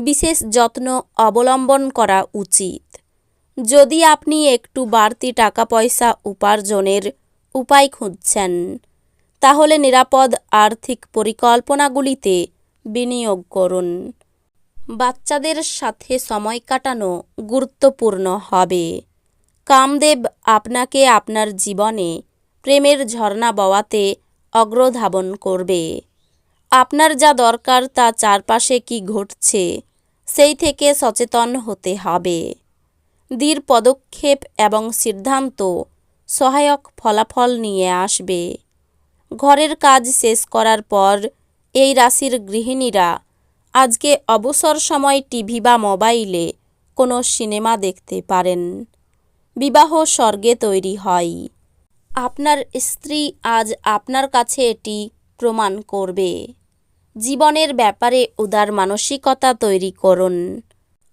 বিশেষ যত্ন অবলম্বন করা উচিত। যদি আপনি একটু বাড়তি টাকা পয়সা উপার্জনের উপায় খুঁজছেন, তাহলে নিরাপদ আর্থিক পরিকল্পনাগুলিতে বিনিয়োগ করুন। বাচ্চাদের সাথে সময় কাটানো গুরুত্বপূর্ণ হবে। কামদেব আপনাকে আপনার জীবনে প্রেমের ঝর্ণা বওয়াতে অগ্রধাবন করবে। আপনার যা দরকার তা চারপাশে কি ঘটছে সেই থেকে সচেতন হতে হবে। দৃঢ় পদক্ষেপ এবং সিদ্ধান্ত সহায়ক ফলাফল নিয়ে আসবে। ঘরের কাজ শেষ করার পর এই রাশির গৃহিণীরা আজকে অবসর সময় টিভি বা মোবাইলে কোনো সিনেমা দেখতে পারেন। বিবাহ স্বর্গে তৈরি হয়। আপনার স্ত্রী আজ আপনার কাছে এটি প্রমাণ করবে। জীবনের ব্যাপারে উদার মানসিকতা তৈরি করুন।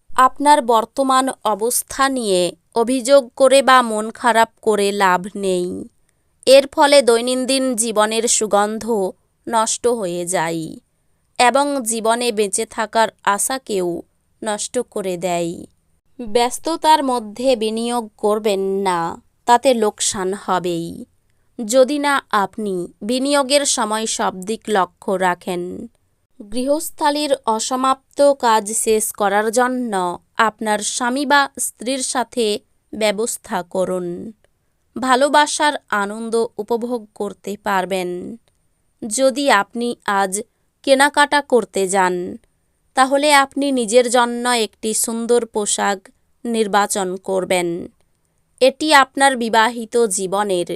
আপনার বর্তমান অবস্থা নিয়ে অভিযোগ করে বা মন খারাপ করে লাভ নেই। এর ফলে দৈনন্দিন জীবনের সুগন্ধ নষ্ট হয়ে যায় এবং জীবনে বেঁচে থাকার আশাকেও নষ্ট করে দেয়। ব্যস্ততার মধ্যে বিনিয়োগ করবেন না, তাতে লোকসান হবেই। যদি না আপনি বিনিয়োগের সময় সব দিক লক্ষ্য রাখেন। গৃহস্থালির অসমাপ্ত কাজ শেষ করার জন্য আপনার স্বামী বা স্ত্রীর সাথে ব্যবস্থা করুন। ভালোবাসার আনন্দ উপভোগ করতে পারবেন। যদি আপনি আজ কেনাকাটা করতে যান, তাহলে আপনি নিজের জন্য একটি সুন্দর পোশাক নির্বাচন করবেন। এটি আপনার বিবাহিত জীবনের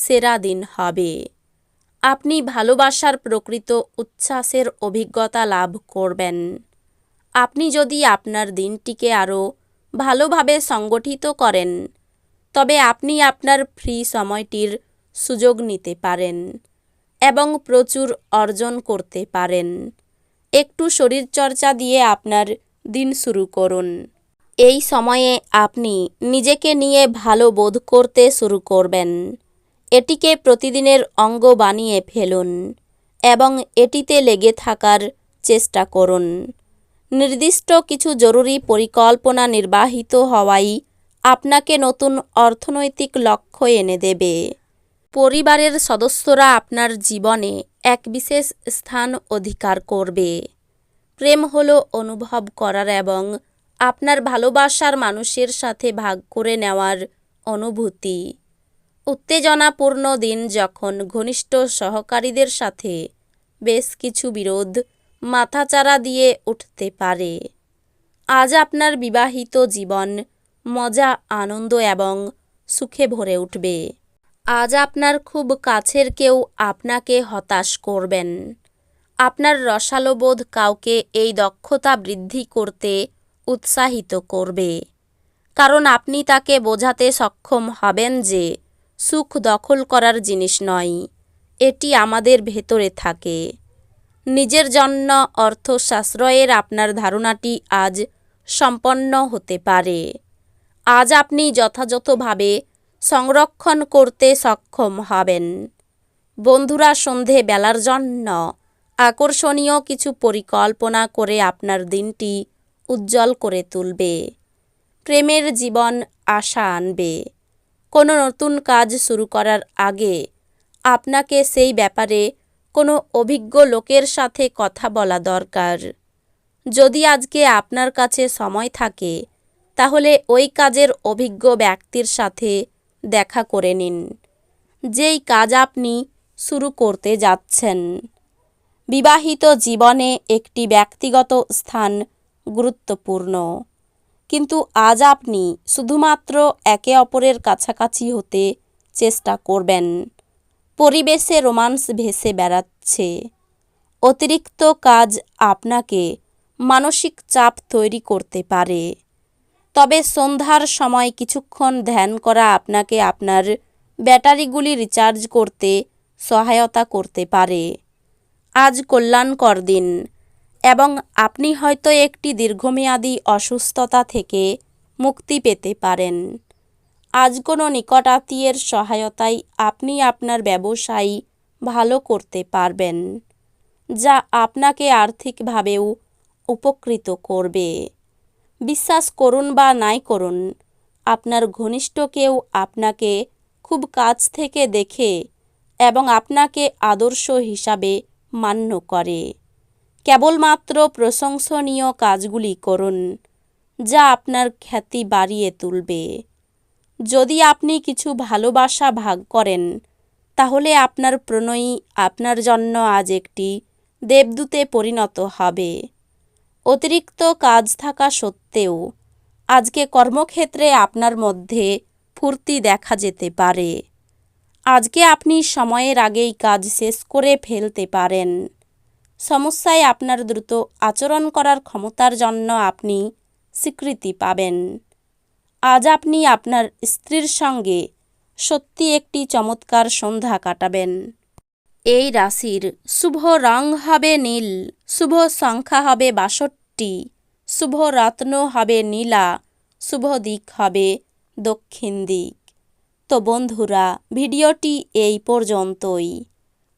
সেরা দিন হবে। আপনি ভালোবাসার প্রকৃত উচ্ছ্বাসের অভিজ্ঞতা লাভ করবেন। আপনি যদি আপনার দিনটিকে আরও ভালোভাবে সংগঠিত করেন, তবে আপনি আপনার ফ্রি সময়টির সুযোগ নিতে পারেন এবং প্রচুর অর্জন করতে পারেন। একটু শরীরচর্চা দিয়ে আপনার দিন শুরু করুন। এই সময়ে আপনি নিজেকে নিয়ে ভালো বোধ করতে শুরু করবেন। এটিকে প্রতিদিনের অঙ্গ বানিয়ে ফেলুন এবং এটিতে লেগে থাকার চেষ্টা করুন। নির্দিষ্ট কিছু জরুরি পরিকল্পনা নির্বাহিত হওয়াই আপনাকে নতুন অর্থনৈতিক লক্ষ্য এনে দেবে। পরিবারের সদস্যরা আপনার জীবনে এক বিশেষ স্থান অধিকার করবে। প্রেম হলো অনুভব করার এবং আপনার ভালোবাসার মানুষের সাথে ভাগ করে নেওয়ার অনুভূতি। উত্তেজনাপূর্ণ দিন যখন ঘনিষ্ঠ সহকারীদের সাথে বেশ কিছু বিরোধ মাথাচাড়া দিয়ে উঠতে পারে। আজ আপনার বিবাহিত জীবন মজা, আনন্দ এবং সুখে ভরে উঠবে। আজ আপনার খুব কাছের কেউ আপনাকে হতাশ করবেন। আপনার রসালোবোধ কাউকে এই দক্ষতা বৃদ্ধি করতে উৎসাহিত করবে। কারণ আপনি তাকে বোঝাতে সক্ষম হবেন যে সুখ দখল করার জিনিস নয়, এটি আমাদের ভেতরে থাকে। নিজের জন্য অর্থ সাশ্রয়ের আপনার ধারণাটি আজ সম্পন্ন হতে পারে। আজ আপনি যথাযথভাবে সংরক্ষণ করতে সক্ষম হবেন। বন্ধুরা, সন্ধে বেলার জন্য আকর্ষণীয় কিছু পরিকল্পনা করে আপনার দিনটি উজ্জ্বল করে তুলবে। প্রেমের জীবন আশা আনবে। কোনো নতুন কাজ শুরু করার আগে আপনাকে সেই ব্যাপারে কোনো অভিজ্ঞ লোকের সাথে কথা বলা দরকার। যদি আজকে আপনার কাছে সময় থাকে, তাহলে ওই কাজের অভিজ্ঞ ব্যক্তির সাথে দেখা করে নিন। যেই কাজ আপনি শুরু করতে যাচ্ছেন। বিবাহিত জীবনে একটি ব্যক্তিগত স্থান গুরুত্বপূর্ণ। কিন্তু আজ আপনি শুধুমাত্র একে অপরের কাছাকাছি হতে চেষ্টা করবেন। পরিবেশে রোমান্স ভেসে বেড়াচ্ছে। অতিরিক্ত কাজ আপনাকে মানসিক চাপ তৈরি করতে পারে। তবে সন্ধ্যার সময় কিছুক্ষণ ধ্যান করা আপনাকে আপনার ব্যাটারিগুলি রিচার্জ করতে সহায়তা করতে পারে। আজ কল্যাণকর দিন। এবং আপনি হয়তো একটি দীর্ঘমেয়াদী অসুস্থতা থেকে মুক্তি পেতে পারেন। আজ কোনো নিকটাত্মীয়ের সহায়তায় আপনি আপনার ব্যবসায় ভালো করতে পারবেন, যা আপনাকে আর্থিকভাবেও উপকৃত করবে। বিশ্বাস করুন বা নাই করুন, আপনার ঘনিষ্ঠ কেউ আপনাকে খুব কাছ থেকে দেখে এবং আপনাকে আদর্শ হিসাবে মান্য করে। কেবলমাত্র প্রশংসনীয় কাজগুলি করুন, যা আপনার খ্যাতি বাড়িয়ে তুলবে। যদি আপনি কিছু ভালোবাসা ভাগ করেন, তাহলে আপনার প্রণয়ী আপনার জন্য আজ একটি দেবদূতে পরিণত হবে। অতিরিক্ত কাজ থাকা সত্ত্বেও, আজকে কর্মক্ষেত্রে আপনার মধ্যে ফুর্তি দেখা যেতে পারে। আজকে আপনি সময়ের আগেই কাজ শেষ করে ফেলতে পারেন। সমস্যায় আপনার দ্রুত আচরণ করার ক্ষমতার জন্য আপনি স্বীকৃতি পাবেন। আজ আপনি আপনার স্ত্রীর সঙ্গে সত্যি একটি চমৎকার সন্ধ্যা কাটাবেন। এই রাশির শুভ রং হবে নীল, শুভ সংখ্যা হবে বাষট্টি, শুভ রত্ন হবে নীলা, শুভ দিক হবে দক্ষিণ দিক। তো বন্ধুরা, ভিডিওটি এই পর্যন্তই।